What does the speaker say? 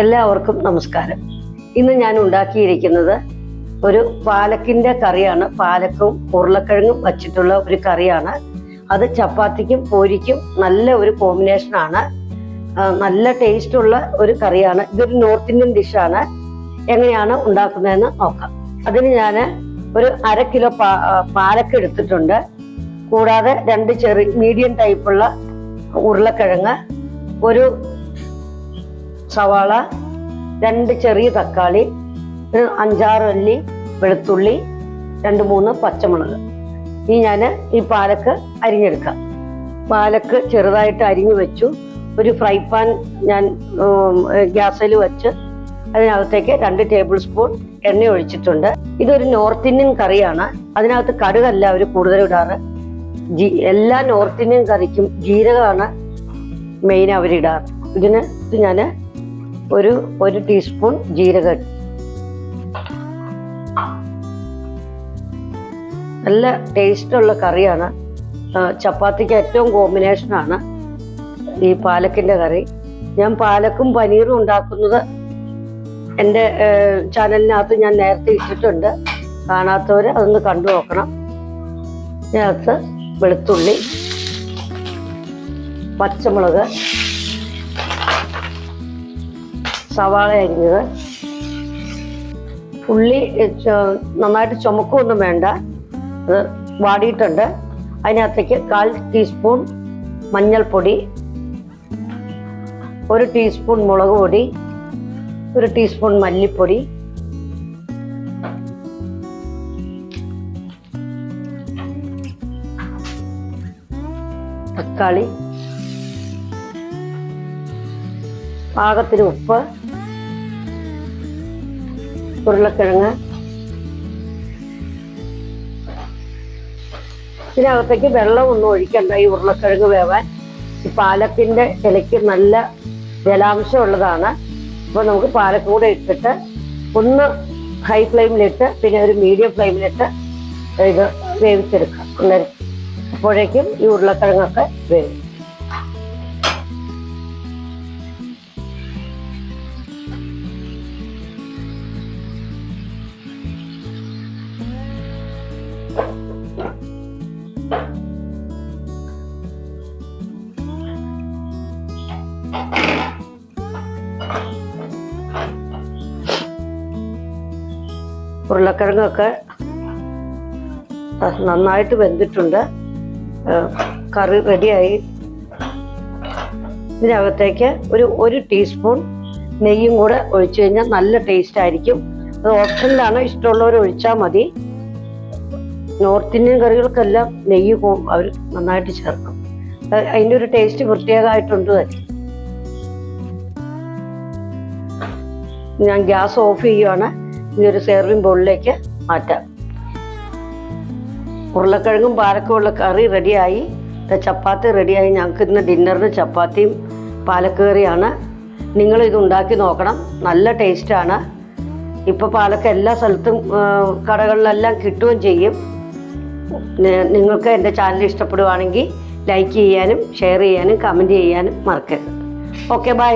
എല്ലാവർക്കും നമസ്കാരം. ഇന്ന് ഞാൻ ഉണ്ടാക്കിയിരിക്കുന്നത് ഒരു പാലക്കിന്റെ കറിയാണ്. പാലക്കും ഉരുളക്കിഴങ്ങും വച്ചിട്ടുള്ള ഒരു കറിയാണ്. അത് ചപ്പാത്തിക്കും പൂരിക്കും നല്ല ഒരു കോമ്പിനേഷനാണ് നല്ല ടേസ്റ്റുള്ള ഒരു കറിയാണ്. ഇതൊരു നോർത്ത് ഇന്ത്യൻ ഡിഷാണ് എങ്ങനെയാണ് ഉണ്ടാക്കുന്നതെന്ന് നോക്കാം. അതിന് ഞാൻ ഒരു അര കിലോ പാ പാലക്ക് എടുത്തിട്ടുണ്ട്. കൂടാതെ രണ്ട് ചെറിയ മീഡിയം ടൈപ്പുള്ള ഉരുളക്കിഴങ്ങ് ഒരു സവാള രണ്ട് ചെറിയ തക്കാളി ഒരു അഞ്ചാറ് അല്ലി വെളുത്തുള്ളി രണ്ട് മൂന്ന് പച്ചമുളക്. ഇനി ഞാൻ ഈ പാലക്ക് അരിഞ്ഞെടുക്കാം. പാലക്ക് ചെറുതായിട്ട് അരിഞ്ഞു വെച്ചു. ഒരു ഫ്രൈ പാൻ ഞാൻ ഗ്യാസിൽ വെച്ച് അതിനകത്തേക്ക് രണ്ട് ടേബിൾ സ്പൂൺ എണ്ണ ഒഴിച്ചിട്ടുണ്ട്. ഇതൊരു നോർത്ത് ഇന്ത്യൻ കറിയാണ്. അതിനകത്ത് കടുകല്ല അവർ കൂടുതൽ ഇടാറ്. ജി എല്ലാ നോർത്ത് ഇന്ത്യൻ കറിക്കും ജീരകമാണ് മെയിൻ അവരിടാറ്. ഇതിന് ഇത് ഞാൻ ഒരു ഒരു ടീസ്പൂൺ ജീരകം. നല്ല ടേസ്റ്റുള്ള കറിയാണ്. ചപ്പാത്തിക്ക് ഏറ്റവും കോമ്പിനേഷനാണ് ഈ പാലക്കിന്റെ കറി. ഞാൻ പാലക്കും പനീറും ഉണ്ടാക്കുന്നത് എന്റെ ചാനലിനകത്ത് ഞാൻ നേരത്തെ ഇട്ടിട്ടുണ്ട്. കാണാത്തവർ അതൊന്ന് കണ്ടു നോക്കണം. ഇതിനകത്ത് വെളുത്തുള്ളി പച്ചമുളക് സവാള അരിഞ്ഞത്. ഉള്ളി നന്നായിട്ട് ചുമക്കൊന്നും വേണ്ട. അത് വാടിയിട്ടുണ്ട്. അതിനകത്തേക്ക് കാൽ ടീസ്പൂൺ മഞ്ഞൾപ്പൊടി ഒരു ടീസ്പൂൺ മുളക് പൊടി ഒരു ടീസ്പൂൺ മല്ലിപ്പൊടി തക്കാളി പാകത്തിന് ഉപ്പ് ഉരുളക്കിഴങ്ങ്. ഇതിനകത്തേക്ക് വെള്ളമൊന്നും ഒഴിക്കണ്ട ഈ ഉരുളക്കിഴങ്ങ് വേവാൻ. ഈ പാലത്തിന്റെ ഇലയ്ക്ക് നല്ല ജലാംശം ഉള്ളതാണ് അപ്പോൾ നമുക്ക് പാലക്ക് കൂടെ ഇട്ടിട്ട് ഒന്ന് ഹൈ ഫ്ലെയിമിലിട്ട് പിന്നെ ഒരു മീഡിയം ഫ്ലെയിമിലിട്ട് ഇത് വേവിച്ചെടുക്കാം. അന്നേരം അപ്പോഴേക്കും ഈ ഉരുളക്കിഴങ്ങൊക്കെ വേവും. ഉരുളക്കിഴങ്ങൊക്കെ നന്നായിട്ട് വെന്തിട്ടുണ്ട്. കറി റെഡിയായി. ഇതിനകത്തേക്ക് ഒരു ഒരു ടീസ്പൂൺ നെയ്യും കൂടെ ഒഴിച്ചു കഴിഞ്ഞാൽ നല്ല ടേസ്റ്റ് ആയിരിക്കും. അത് ഓപ്ഷനിലാണ് ഇഷ്ടമുള്ളവർ ഒഴിച്ചാൽ മതി. നോർത്ത് ഇന്ത്യൻ കറികൾക്കെല്ലാം നെയ്യ് അവർ നന്നായിട്ട് ചേർക്കും. അത് അതിന്റെ ഒരു ടേസ്റ്റ് പ്രത്യേകമായിട്ടുണ്ട് തന്നെ ഞാൻ ഗ്യാസ് ഓഫ് ചെയ്യുവാണ്. ഇനി ഒരു ബോളിലേക്ക് മാറ്റാം. ഉരുളക്കിഴങ്ങും പാലക്കുമുള്ള കറി റെഡിയായി. ചപ്പാത്തി റെഡിയായി. ഞങ്ങൾക്ക് ഇന്ന് ഡിന്നറിന് ചപ്പാത്തിയും പാലക്കറിയാണ് നിങ്ങൾ ഇത് ഉണ്ടാക്കി നോക്കണം. നല്ല ടേസ്റ്റാണ് ഇപ്പോൾ പാലക്ക എല്ലാ സ്ഥലത്തും കടകളിലെല്ലാം കിട്ടുകയും ചെയ്യും. നിങ്ങൾക്ക് എന്റെ ചാനൽ ഇഷ്ടപ്പെടുവാണെങ്കിൽ ലൈക്ക് ചെയ്യാനും ഷെയർ ചെയ്യാനും കമന്റ് ചെയ്യാനും മറക്കരുത്. Okay bye